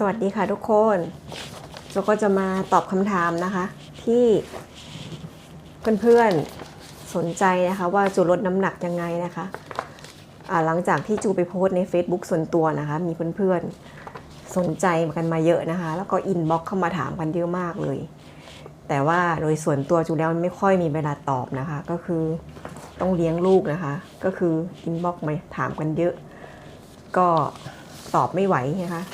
สวัสดีค่ะทุกคนโจก็จะมาตอบคำถามนะคะ ที่เพื่อนๆสนใจนะคะ ว่าจูลดน้ำหนักยังไงนะคะหลังจากที่จูไปโพสใน Facebook ส่วนตัวนะคะ มีเพื่อนๆสนใจกันมาเยอะนะคะ แล้วก็อินบ็อกเข้ามาถามกันเยอะมากเลย แต่ว่าโดยส่วนตัวจูแล้วไม่ค่อยมีเวลาตอบนะคะ ก็คือต้องเลี้ยงลูกนะคะ ก็คืออินบ็อกมาถามกันเยอะ ก็ตอบไม่ไหวนะคะ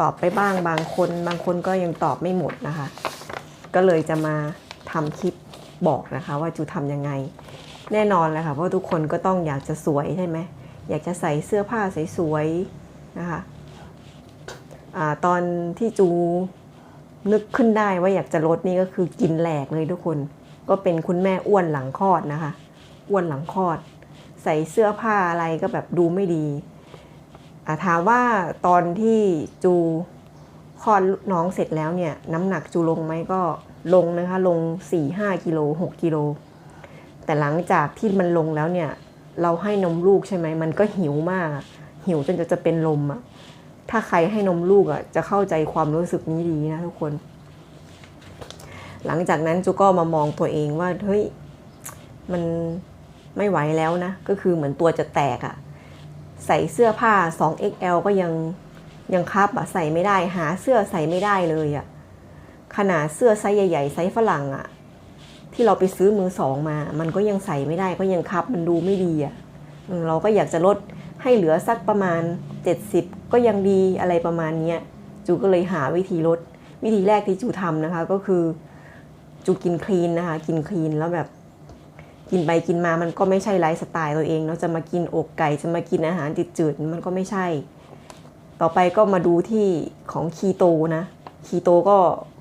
ตอบไปบ้างบางคน บางคนก็ยังตอบไม่หมดนะคะ ก็เลยจะมาทำคลิปบอกนะคะ ว่าจูทำยังไง แน่นอนเลยค่ะเพราะทุกคนก็ต้องอยากจะสวยใช่ไหมอยากจะใส่เสื้อผ้าสวยๆนะคะอตอนที่จูนึกขึ้นได้ว่าอยากจะลดนี่ก็คือกินแหลกเลยทุกคน ก็เป็นคุณแม่อ้วนหลังคลอดนะคะ อ้วนหลังคลอด ใส่เสื้อผ้าอะไรก็แบบดูไม่ดี ถามว่าตอนที่จูคลอดน้องเสร็จแล้วเนี่ยน้ำหนักจูลงไหมก็ลงนะคะ ลง 4-5กิโล6กิโลแต่หลังจากที่มันลงแล้วเนี่ย เราให้นมลูกใช่ไหมมันก็หิวมาก หิวจนจะจะเป็นลมอะถ้าใครให้นมลูกอะจะเข้าใจความรู้สึกนี้ดีนะทุกคน หลังจากนั้นจูก็มามองตัวเองว่าเฮ้ยมันไม่ไหวแล้วนะ ก็คือเหมือนตัวจะแตกอะ ใส่เสื้อผ้า 2XL ก็ยังยังครับอะใส่ไม่ได้หาเสื้อใส่ไม่ได้เลยอะขนาดเสื้อไซส์ใหญ่ๆไซส์ฝรั่งอะที่เราไปซื้อมือสองมา มันก็ยังใส่ไม่ได้ก็ยังครับมันดูไม่ดีอะเราก็อยากจะลดให้เหลือสักประมาณ 70 ก็ยังดีอะไรประมาณเนี้ยจูก็เลยหาวิธีลด วิธีแรกที่จูทำนะคะก็คือ จูกินคลีนนะคะ กินคลีนแล้วแบบ กินไปกินมามันก็ไม่ใช่ไลฟ์สไตล์ตัวเองเนาะจะมากินอกไก่จะมากินอาหารจืดๆมันก็ไม่ใช่ ต่อไปก็มาดูที่ของคีโตนะคีโตก็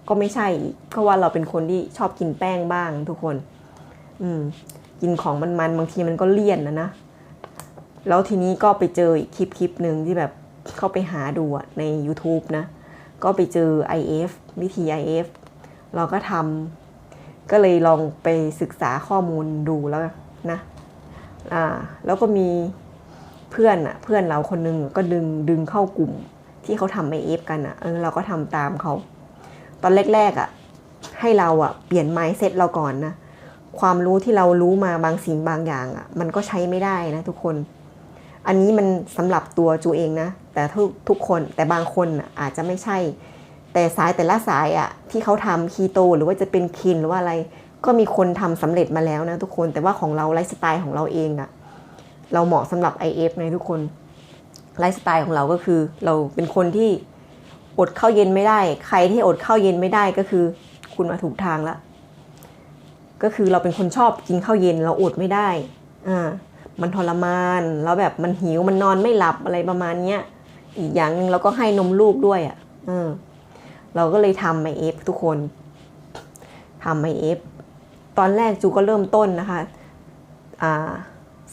ก็ไม่ใช่เพราะว่าเราเป็นคนที่ชอบกินแป้งบ้างทุกคน อืม กินของมันๆบางทีมันก็เลี่ยนนะนะ แล้วทีนี้ก็ไปเจออีกคลิปคลิปหนึ่งที่แบบเข้าไปหาดูใน YouTube นะ ก็ไปเจอ IF วิธี IF เราก็ทำ ก็เลยลองไปศึกษาข้อมูลดูแล้วนะอ่าแล้วก็มีเพื่อนอะเพื่อนเราคนนึงก็ดึงดึงเข้ากลุ่มที่เขาทำไอเอฟกันอะเออเราก็ทำตามเขา ตอนแรกๆอะให้เราอะเปลี่ยนไมซ์เซ็ตเราก่อนนะความรู้ที่เรารู้มาบางสิ่งบางอย่างอะมันก็ใช้ไม่ได้นะทุกคน อันนี้มันสำหรับตัวจูเองนะ แต่ทุกทุกคนแต่บางคนอะอาจจะไม่ใช่ แต่สายแต่ละสายอะที่เขาทำคีโตหรือว่าจะเป็นคินหรือว่าอะไร ก็มีคนทำสำเร็จมาแล้วนะทุกคนแต่ว่าของเราไลฟ์สไตล์ของเราเองอะเราเหมาะสำหรับ IF ไงทุกคนไลฟ์สไตล์ของเราก็คือ เราเป็นคนที่อดข้าวเย็นไม่ได้ ใครที่อดข้าวเย็นไม่ได้ก็คือ คุณมาถูกทางละก็คือเราเป็นคนชอบกินข้าวเย็นเราอดไม่ได้อ่ามันทรมานแล้วแบบมันหิวมันนอนไม่หลับอะไรประมาณเนี้ยอีกอย่างนึงเราก็ให้นมลูกด้วยอะ่ะ อ เราก็เลยทำไมเอฟทุกคนทำไมเอฟตอนแรกจูก็เริ่มต้นนะคะ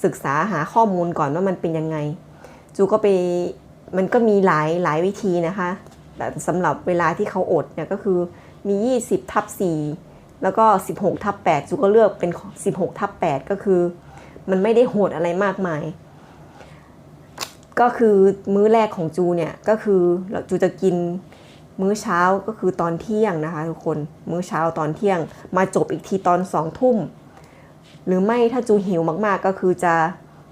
ศึกษาหาข้อมูลก่อนว่ามันเป็นยังไง จูก็ไปมันก็มีหลายหลายวิธีนะคะ แต่สำหรับเวลาที่เขาอดเนี่ยก็คือมี 20ทับ4แล้วก็ 16ทับ8จูก็เลือกเป็น 16ทับ8ก็คือ มันไม่ได้โหดอะไรมากมาย ก็คือมื้อแรกของจูเนี่ยก็คือจูจะกิน มื้อเช้าก็คือตอนเที่ยงนะคะทุกคนมื้อเช้าตอนเที่ยง มาจบอีกทีตอนสองทุ่ม หรือไม่ถ้าจูหิวมากๆก็คือจะ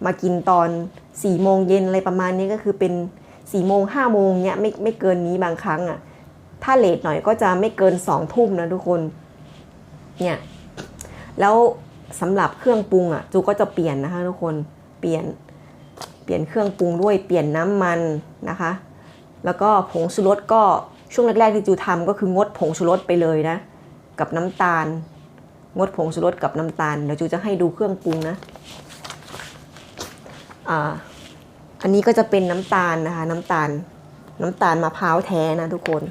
มากินตอน4ี่โมงเย็นอะไรประมาณนี้ก็คือเป็น4ี่โมงห้าโมงเนี้ยไม่ไม่เกินนี้บางครั้งอะ่ะถ้าเลทหน่อยก็จะไม่เกินสองทุ่มนะทุกคนเนี่ยแล้วสำหรับเครื่องปรุงอะ่ะจูก็จะเปลี่ยนนะคะทุกคนเปลี่ยนเปลี่ยนเครื่องปรุงด้วยเปลี่ยนน้ำมันนะคะ แล้วก็ผงชูรสก็ ช่วงแรกๆที่จูทำก็คืองดผงชูรสไปเลยนะ กับน้ำตาล งดผงชูรสกับน้ำตาลเดี๋ยวจูจะให้ดูเครื่องปรุงนะอ่าอันนี้ก็จะเป็นน้ำตาลนะคะ น้ำตาล น้ำตาลมะพร้าวแท้นะทุกคน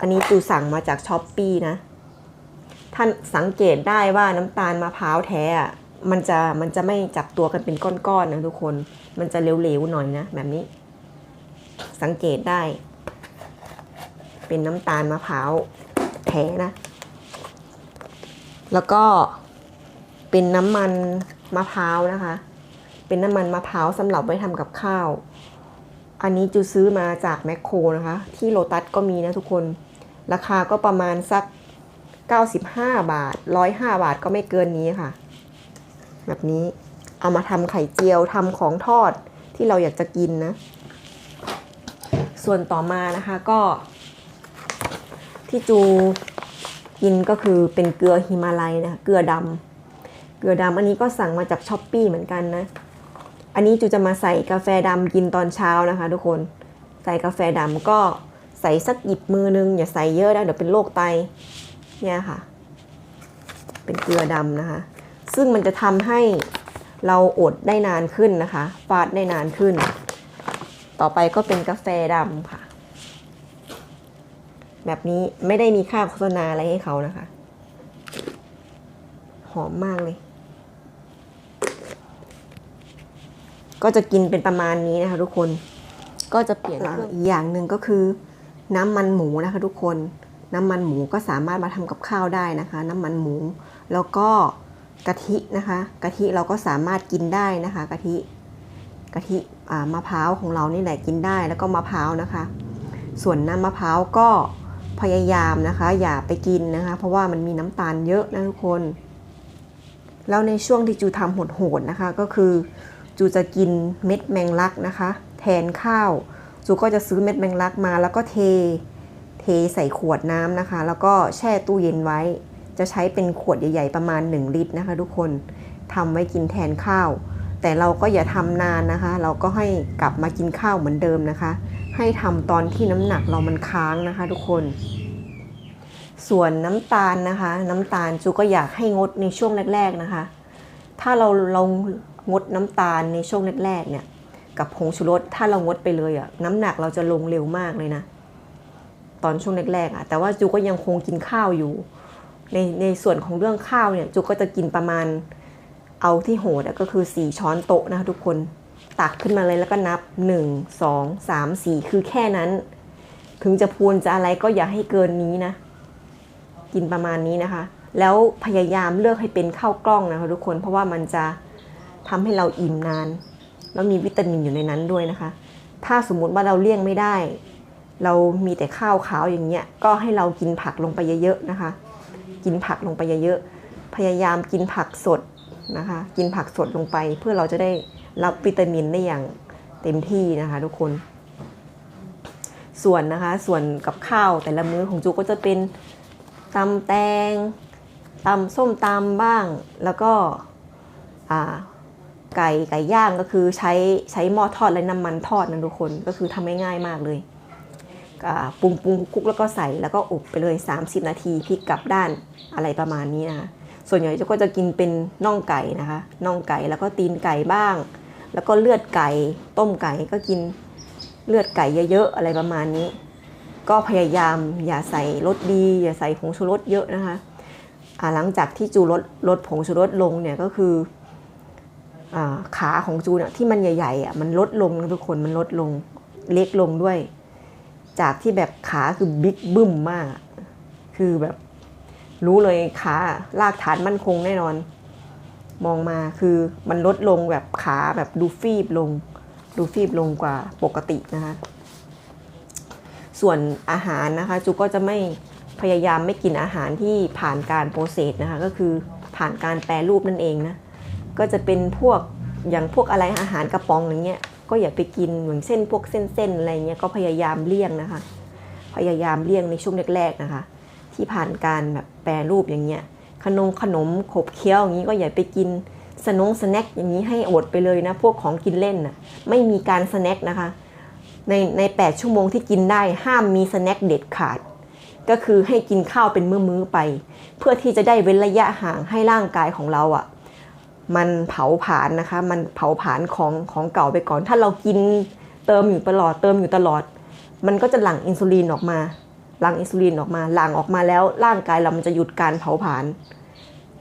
อันนี้จูสั่งมาจากช้อปปีนะท่านสังเกตได้ว่าน้ำตาลมะพร้าวแท้อะมันจะมันจะไม่จับตัวกันเป็นก้อนๆนะทุกคน มันจะเหลวๆหน่อยนะ แบบนี้ สังเกตได้ เป็นน้ำตาลมะพร้าวแท้นะ แล้วก็เป็นน้ำมันมะพร้าวนะคะ เป็นน้ำมันมะพร้าวสำหรับไว้ทำกับข้าว อันนี้จูซื้อมาจากแมคโครนะคะ ที่โลตัสก็มีนะทุกคน ราคาก็ประมาณสัก 95 บาท 105 บาทก็ไม่เกินนี้ค่ะ แบบนี้เอามาทำไข่เจียวทำของทอดที่เราอยากจะกินนะ ส่วนต่อมานะคะก็ ที่จูกินก็คือเป็นเกลือฮิมาลัยนะคะเกลือดำเกลือดำอันนี้ก็สั่งมาจากช้อปปีเหมือนกันนะ อันนี้จูจะมาใส่กาแฟดำกินตอนเช้านะคะ ทุกคนใส่กาแฟดำก็ใส่สักหยิบมือนึง อย่าใส่เยอะนะเดี๋ยวเป็นโรคไตเนี่ยค่ะ เป็นเกลือดำนะคะ ซึ่งมันจะทำให้เราอดได้นานขึ้นนะคะฟาดได้นานขึ้น ต่อไปก็เป็นกาแฟดำค่ะ แบบนี้ไม่ได้มีค่าโฆษณาอะไรให้เขานะคะ หอมมากเลย ก็จะกินเป็นประมาณนี้นะคะ ทุกคนก็จะเปลี่ยนอีกอย่างหนึ่งก็คือ น้ำมันหมูนะคะ ทุกคนน้ำมันหมูก็สามารถมาทำกับข้าวได้นะคะ น้ำมันหมู แล้วก็กะทินะคะ กะทิเราก็สามารถกินได้นะคะ กะทิกะทิอ่ามะพร้าวของเรานี่แหละกินได้แล้วก็มะพร้าวนะคะ ส่วนน้ำมะพร้าวก็ พยายามนะคะ อย่าไปกินนะคะ เพราะว่ามันมีน้ำตาลเยอะนะทุกคน แล้วในช่วงที่จูทำโหดๆนะคะ ก็คือจูจะกินเม็ดแมงลักนะคะ แทนข้าว จูก็จะซื้อเม็ดแมงลักมา แล้วก็เทเทใส่ขวดน้ำนะคะ แล้วก็แช่ตู้เย็นไว้ จะใช้เป็นขวดใหญ่ ๆ ประมาณ 1 ลิตรนะคะ ทุกคนทำไว้กินแทนข้าว แต่เราก็อย่าทำนานนะคะ เราก็ให้กลับมากินข้าวเหมือนเดิมนะคะ ให้ทำตอนที่น้ำหนักเรามันค้างนะคะ ทุกคน ส่วนน้ำตาลนะคะ น้ำตาลจูก็อยากให้งดในช่วงแรก ๆนะคะ ถ้าเราลงงดน้ำตาลในช่วงแรกๆเนี่ยกับผงชูรสถ้าเรางดไปเลยอะน้ำหนักเราจะลงเร็วมากเลยนะ ตอนช่วงแรกๆอะแต่ว่าจูก็ยังคงกินข้าวอยู่ ในในส่วนของเรื่องข้าวเนี่ยจูก็จะกินประมาณเอาที่โหดก็คือ 4 ช้อนโต๊ะนะคะทุกคน ตักขึ้นมาเลยแล้วก็นับ 1 2 3 4 คือแค่นั้น ถึงจะพูนจะอะไรก็อย่าให้เกินนี้นะ กินประมาณนี้นะคะ แล้วพยายามเลือกให้เป็นข้าวกล้องนะคะทุกคนเพราะว่ามันจะทำให้เราอิ่มนาน แล้วมีวิตามินอยู่ในนั้นด้วยนะคะ ถ้าสมมุติว่าเราเลี่ยงไม่ได้ เรามีแต่ข้าวขาวอย่างเงี้ยก็ให้เรากินผักลงไปเยอะๆนะคะ กินผักลงไปเยอะๆพยายามกินผักสดนะคะ กินผักสดลงไปเพื่อเราจะได้ รับวิตามินได้อย่างเต็มที่นะคะทุกคน ส่วนนะคะส่วนกับข้าวแต่ละมื้อของจูก็จะเป็นตำแตงตำส้มตำบ้าง แล้วก็ไก่ไก่ย่างก็คือใช้ใช้หม้อทอดและน้ำมันทอดนะทุกคนก็คือทำง่ายๆมากเลยปรุงปรุงคุกแล้วก็ใส่แล้วก็อบไปเลย 30 นาทีพลิกกลับด้านอะไรประมาณนี้นะคะส่วนใหญ่ก็จะกินเป็นน่องไก่นะคะน่องไก่แล้วก็ตีนไก่บ้าง แล้วก็เลือดไก่ต้มไก่ก็กินเลือดไก่เยอะๆอะไรประมาณนี้ ก็พยายามอย่าใส่รสดี อย่าใส่ผงชูรสเยอะนะคะหลังจากที่จูลดลดผงชูรสลงเนี่ยก็คืออขาของจูเนี่ยที่มันใหญ่ๆอะมันลดลงทุกคนมันลดลงเล็กลงด้วย จากที่แบบขาคือบิ๊กบึ้มมาก คือแบบรู้เลยขาลากฐานมั่นคงแน่นอน มองมาคือมันลดลงแบบขาแบบดูฟีบลง ดูฟีบลงกว่าปกตินะคะ ส่วนอาหารนะคะจูก็จะไม่พยายามไม่กินอาหารที่ผ่านการโปรเซสนะคะก็คือผ่านการแปรรูปนั่นเองนะก็จะเป็นพวกอย่างพวกอะไรอาหารกระป๋องอย่างเงี้ยก็อย่าไปกินเหมือนเส้นพวกเส้นๆอะไรเงี้ยก็พยายามเลี่ยงนะคะ พยายามเลี่ยงในช่วงแรกๆนะคะ ที่ผ่านการแบบแปรรูปอย่างเงี้ย ขนมขนมขบเคี้ยวอย่างนี้ก็อย่าไปกินสนงสแน็คอย่างนี้ให้อดไปเลยนะพวกของกินเล่นน่ะไม่มีการสแน็คนะคะในใน8ชั่วโมงที่กินได้ห้ามมีสแน็คเด็ดขาด ก็คือให้กินข้าวเป็นมื้อๆไป เพื่อที่จะได้เว้นระยะห่างให้ร่างกายของเราอะ่ะมันเผาผลาญนะคะ มันเผาผลาญของของเก่าไปก่อน ถ้าเรากินเติมอยู่ตลอดเติมอยู่ตลอด มันก็จะหลั่งอินซูลินออกมา หลั่งอินซูลินออกมาหลั่งออกมาแล้วร่างกายเรามันจะหยุดการเผาผลาญ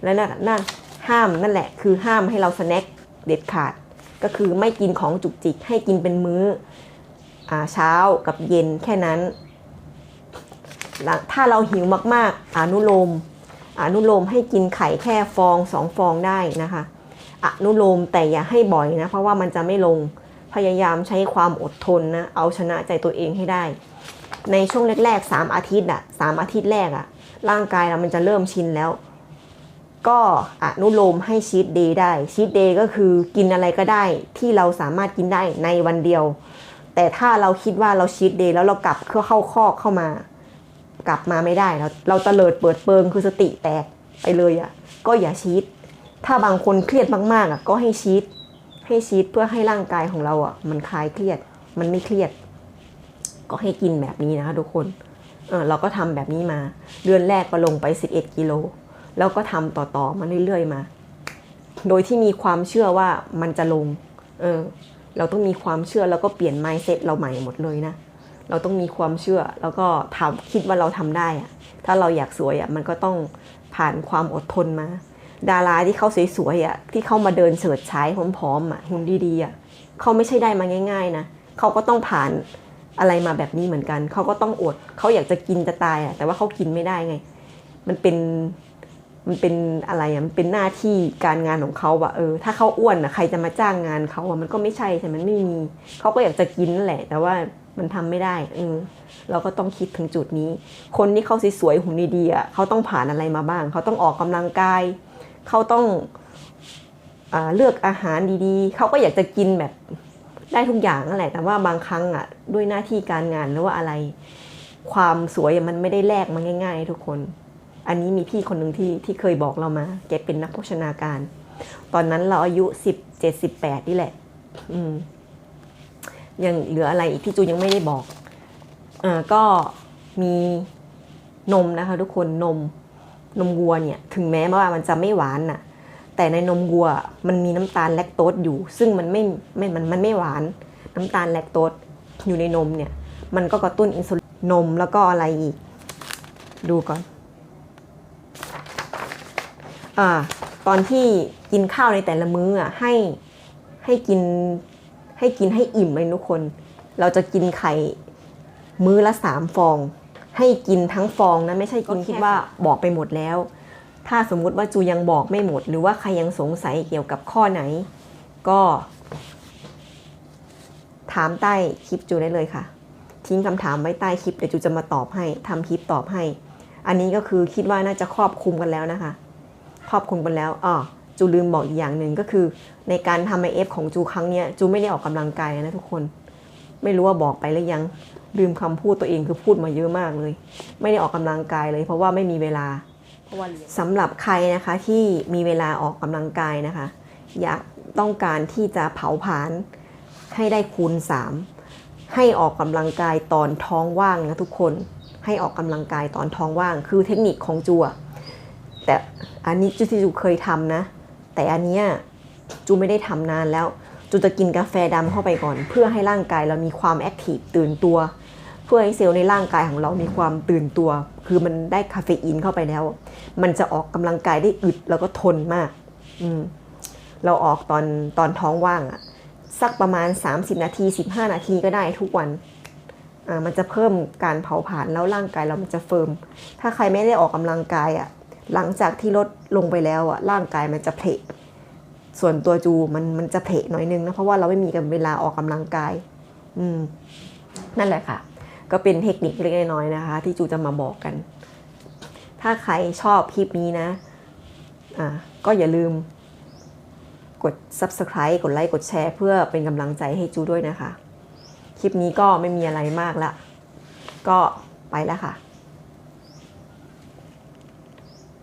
และนั่นนั่นห้ามนั่นแหละ คือห้ามให้เราสแน็คเด็ดขาด ก็คือไม่กินของจุกจิก ให้กินเป็นมื้ออเช้ากับเย็นแค่นั้น ถ้าเราหิวมากๆ อนุโลม อนุโลมให้กินไข่แค่ฟองสองฟองได้นะคะ อนุโลมแต่อย่าให้บ่อยนะ เพราะว่ามันจะไม่ลงพยายามใช้ความอดทนนะ เอาชนะใจตัวเองให้ได้ ในช่วงแรกๆ3อาทิตย์อะสามอาทิตย์แรกอะร่างกายเรามันจะเริ่มชินแล้ว ก็อนุโลมให้ชีตเดย์ได้ชีตเดย์ก็คือกินอะไรก็ได้ที่เราสามารถกินได้ในวันเดียว แต่ถ้าเราคิดว่าเราชีตเดย์แล้วเรากลับเข้าเข้าคอเข้ามากลับมาไม่ได้ เราเราเตลิดเปิดเปิงคือสติแตกไปเลยอะก็อย่าชีตถ้าบางคนเครียดมากๆอะก็ให้ชีตให้ชีตเพื่อให้ร่างกายของเราอะมันคลายเครียดมันไม่เครียด ก็ให้กินแบบนี้นะคะทุกคนเออเราก็ทำแบบนี้มา เดือนแรกก็ลงไป 11 กิโล แล้วก็ทำต่อๆมาเรื่อยๆมา โดยที่มีความเชื่อว่ามันจะลง เออ เราต้องมีความเชื่อแล้วก็เปลี่ยน mindset เราใหม่หมดเลยนะ เราต้องมีความเชื่อแล้วก็ทำคิดว่าเราทำได้อะถ้าเราอยากสวยอะมันก็ต้องผ่านความอดทนมา ดาราที่เขาสวยๆอะที่เขามาเดินเฉิดฉายผอมๆอะหุ่นดีๆอะเขาไม่ใช่ได้มาง่าย ๆนะเขาก็ต้องผ่าน อะไรมาแบบนี้เหมือนกัน เขาก็ต้องอดเขาอยากจะกินจะตายอะแต่ว่าเขากินไม่ได้ไง มันเป็นมันเป็นอะไรอะมันเป็นหน้าที่การงานของเขาอะเออถ้าเขาอ้วนอะใครจะมาจ้างงานเขาอะมันก็ไม่ใช่ใช่มันไม่มีเขาก็อยากจะกินนั่นแหละ แต่ว่ามันทำไม่ได้เออเราก็ต้องคิดถึงจุดนี้ คนที่เขาสวยๆหุ่นดีๆอะเขาต้องผ่านอะไรมาบ้าง เขาต้องออกกำลังกาย เขาต้องอเลือกอาหารดีๆ เขาก็อยากจะกินแบบ ได้ทุกอย่างนั่นแหละ แต่ว่าบางครั้งอะด้วยหน้าที่การงานหรือว่าอะไร ความสวยมันไม่ได้แลกมาง่าย ๆ ทุกคน อันนี้มีพี่คนหนึ่งที่ที่เคยบอกเรามา แกเป็นนักโภชนาการ ตอนนั้นเราอายุสิบเจ็ดสิบแปดนี่แหละ อืม ยังเหลืออะไรอีกที่จูยังไม่ได้บอกอ่าก็มีนมนะคะ ทุกคนนมนมวัวเนี่ย ถึงแม้ว่ามันจะไม่หวานน่ะ แต่ในนมวัวมันมีน้ำตาลแลคโตสอยู่ ซึ่งมันไม่ไม่มันมันไม่หวาน น้ำตาลแลคโตสอยู่ในนมเนี่ย มันก็กระตุ้นอินซูลินนมแล้วก็อะไรอีก ดูก่อน อ่า ตอนที่กินข้าวในแต่ละมื้ออะให้ให้กินให้กินให้อิ่มเลยทุกคน เราจะกินไข่มื้อละสามฟอง ให้กินทั้งฟองนะไม่ใช่กินคิดว่าบอกไปหมดแล้ว ถ้าสมมุติว่าจูยังบอกไม่หมด หรือว่าใครยังสงสัยเกี่ยวกับข้อไหน ก็ ถามใต้คลิปจูได้เลยค่ะ ทิ้งคำถามไว้ใต้คลิปเดี๋ยวจูจะมาตอบให้ทำคลิปตอบให้ อันนี้ก็คือคิดว่าน่าจะครอบคลุมกันแล้วนะคะ ครอบคลุมกันแล้วอ๋อจูลืมบอกอีกอย่างหนึ่งก็คือ ในการทำไอเอฟของจูครั้งนี้จูไม่ได้ออกกำลังกายนะทุกคน ไม่รู้ว่าบอกไปหรือยังลืมคำพูดตัวเองคือพูดมาเยอะมากเลย ไม่ได้ออกกำลังกายเลย เพราะว่าไม่มีเวลา สำหรับใครนะคะที่มีเวลาออกกำลังกายนะคะ อยากต้องการที่จะเผาผลาญให้ได้คูณ 3 ให้ออกกำลังกายตอนท้องว่างนะทุกคนให้ออกกำลังกายตอนท้องว่าง คือเทคนิคของจูอะแต่อันนี้จูที่จูเคยทำนะ แต่อันเนี้ยจูไม่ได้ทำนานแล้วจูจะกินกาแฟดำเข้าไปก่อน เพื่อให้ร่างกายเรามีความแอคทีฟตื่นตัว พื่อให้เซลล์ในร่างกายของเรามีความตื่นตัว คือมันได้คาเฟอีนเข้าไปแล้ว มันจะออกกำลังกายได้อึดแล้วก็ทนมากอืมเราออกตอนตอนท้องว่างอะสักประมาณ 30 นาที 15 นาทีก็ได้ทุกวันอ่ามันจะเพิ่มการเผาผลาญแล้วร่างกายเรามันจะเฟิร์มถ้าใครไม่ได้ออกกำลังกายอะหลังจากที่ลดลงไปแล้วอะร่างกายมันจะเพลส่วนตัวจูมันมันจะเพลหน่อยนึงนะเพราะว่าเราไม่มีกันเวลาออกกำลังกาย อืม นั่นแหละค่ะ ก็เป็นเทคนิคเล็กๆน้อยๆนะคะ ที่จูจะมาบอกกัน ถ้าใครชอบคลิปนี้นะอ่าก็อย่าลืมกด subscribe กดไลค์ กดแชร์ เพื่อเป็นกำลังใจให้จูด้วยนะคะ คลิปนี้ก็ไม่มีอะไรมากละ ก็ไปแล้วค่ะ